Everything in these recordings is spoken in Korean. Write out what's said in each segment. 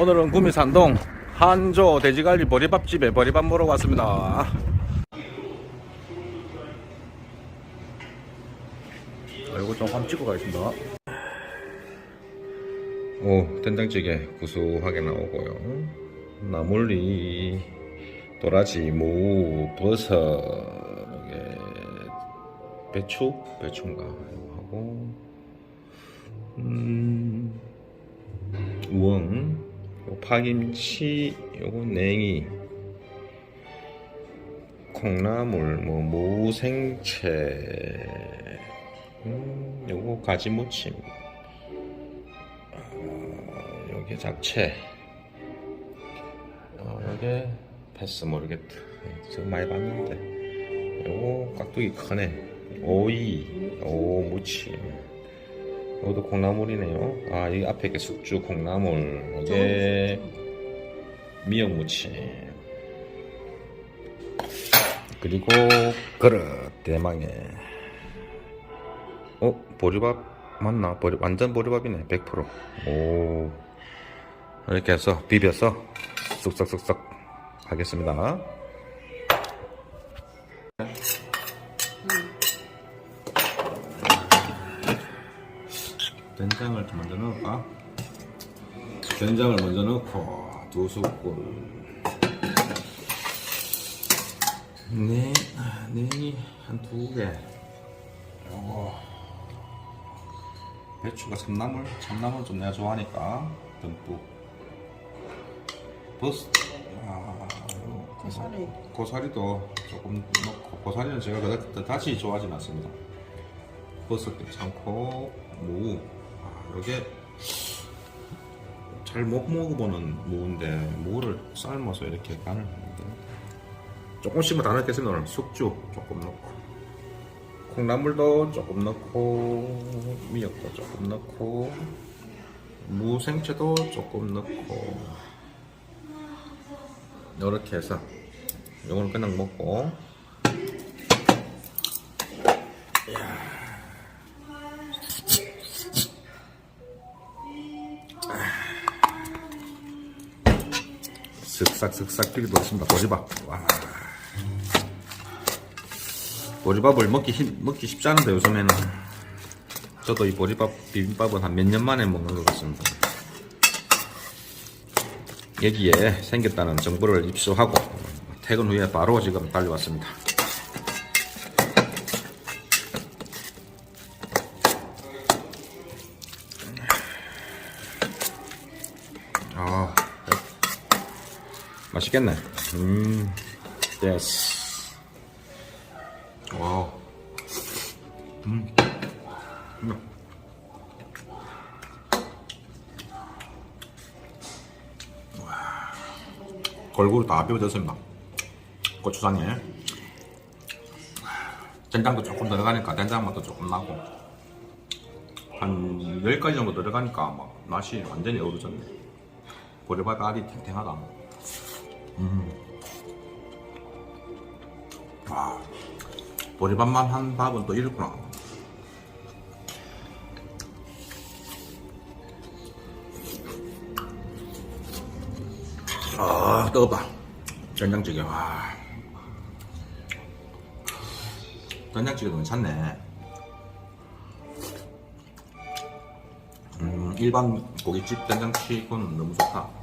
오늘은 구미산동 한조 돼지갈비 보리밥집에 보리밥 먹으러 왔습니다. 이거 좀 한번 찍고 가겠습니다. 오, 된장찌개 구수하게 나오고요. 나물리, 도라지, 무, 버섯, 이게 배추? 배추인가? 하고, 음, 우엉, 요 파김치, 요거 냉이, 콩나물, 뭐 무생채, 음, 요거 가지무침, 어, 요게 잡채, 어, 요게 패스 모르겠다. 저 많이 봤는데, 요거 깍두기 크네. 오이, 오 무침. 이것도 콩나물이네요. 아, 이 앞에 게 숙주 콩나물. 이게 미역무침. 그리고 그릇 대망의. 어, 보리밥 맞나? 보리, 완전 보리밥이네. 100%. 오. 이렇게 해서 비벼서 쑥쑥쑥쑥 하겠습니다. 된장을 좀 먼저 넣을까? 된장을 먼저 넣고 두 숟갈 네, 냉이 한두 개. 요거. 배추가 참나물? 참나물 좀 내가 좋아하니까. 듬뿍. 버스 아, 고사리. 고사리도 조금 넣고. 고사리는 제가 그다지 다시 좋아하진 않습니다. 버섯 괜찮고 무. 아, 이게. 잘 못 먹어보는 무인데 무를 삶아서 이렇게 간을 하는데. 조금씩만 다 넣겠습니다. 오늘 숙주 조금 넣고. 콩나물도 조금 넣고 미역도 조금 넣고 무생채도 조금 넣고. 이렇게 해서 이거는 그냥 먹고 비비고 있습니다. 보리밥. 와. 보리밥을 먹기 힘, 먹기 쉽지 않은데 요즘에는 저도 이 보리밥 비빔밥은 한 몇 년 만에 먹는 것 같습니다. 여기에 생겼다는 정보를 입수하고 퇴근 후에 바로 지금 달려왔습니다. 맛있겠네. 음, 예스. 와우. 음. 음. 와. 다 비벼졌습니다. 고추장에. 된장도 조금 들어가니까 된장 맛도 조금 나고. 한 10가지 정도 들어가니까 막 맛이 완전히 어우러졌네. 보리밥 알이 탱탱하다. 와, 보리밥만 한 밥은 또 이렇구나. 아, 뜨겁다. 된장찌개, 와. 된장찌개도 괜찮네. 음, 일반 고깃집 된장찌개는 너무 좋다.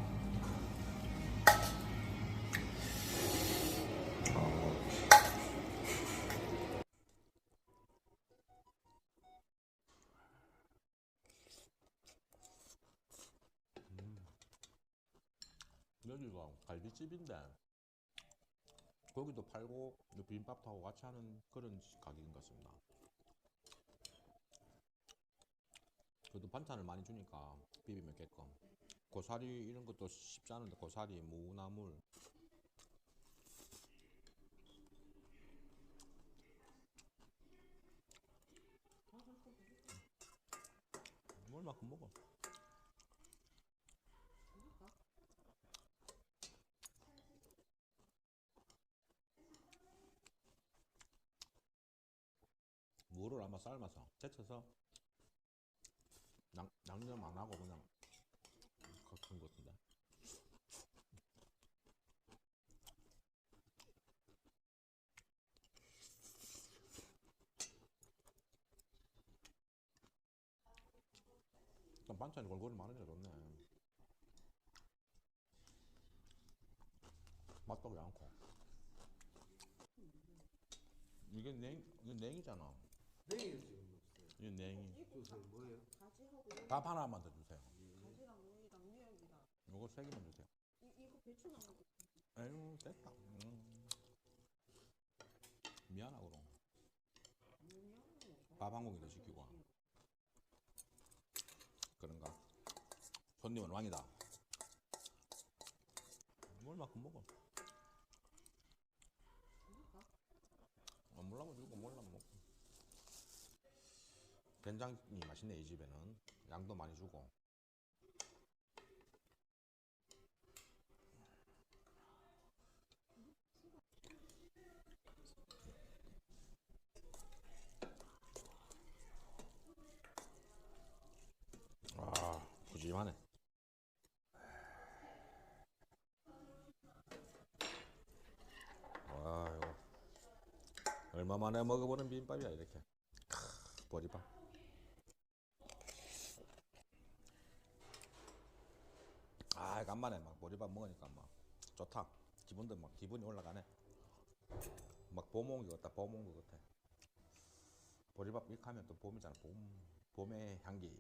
여기가 갈비집인데 고기도 팔고 비빔밥하고 같이 하는 그런 가게인 것 같습니다. 그래도 반찬을 많이 주니까 비비면 겠끔 고사리 이런 것도 쉽지 않은데 고사리, 무나물 얼마큼 먹어? 한번 삶아서 데쳐서 양, 양념 안 하고 그냥 그런 것 같은데 일단 반찬이 골고루 많으니까 좋네. 맛도 않고. 이게 냉, 이게 냉이잖아. 냉이는 지금 없어요. 이게 냉이. 주세요. 뭐예요? 가지하고 밥 하나만 더 주세요. 가지랑 오이랑 미역이랑 요거 세 개만 주세요. 이, 이거 배추 나온 거 에휴, 됐다. 음. 미안하고 그럼. 밥 한 공기 더 시키고 와. 그런가? 손님은 왕이다. 뭘만큼 먹어. 어, 몰라면 주고 몰라면 먹고. 된장이 맛있네 이 집에는 양도 많이 주고. 아 푸짐하네. 와 이거 얼마 만에 먹어보는 비빔밥이야 이렇게. 크, 보리밥. 아 간만에 막 보리밥 먹으니까 막 좋다. 기분도 막 기분이 올라가네. 막 봄 온 것 같다. 봄 온 것 같아. 보리밥 이렇게 하면 또 봄이잖아. 봄 봄의 향기.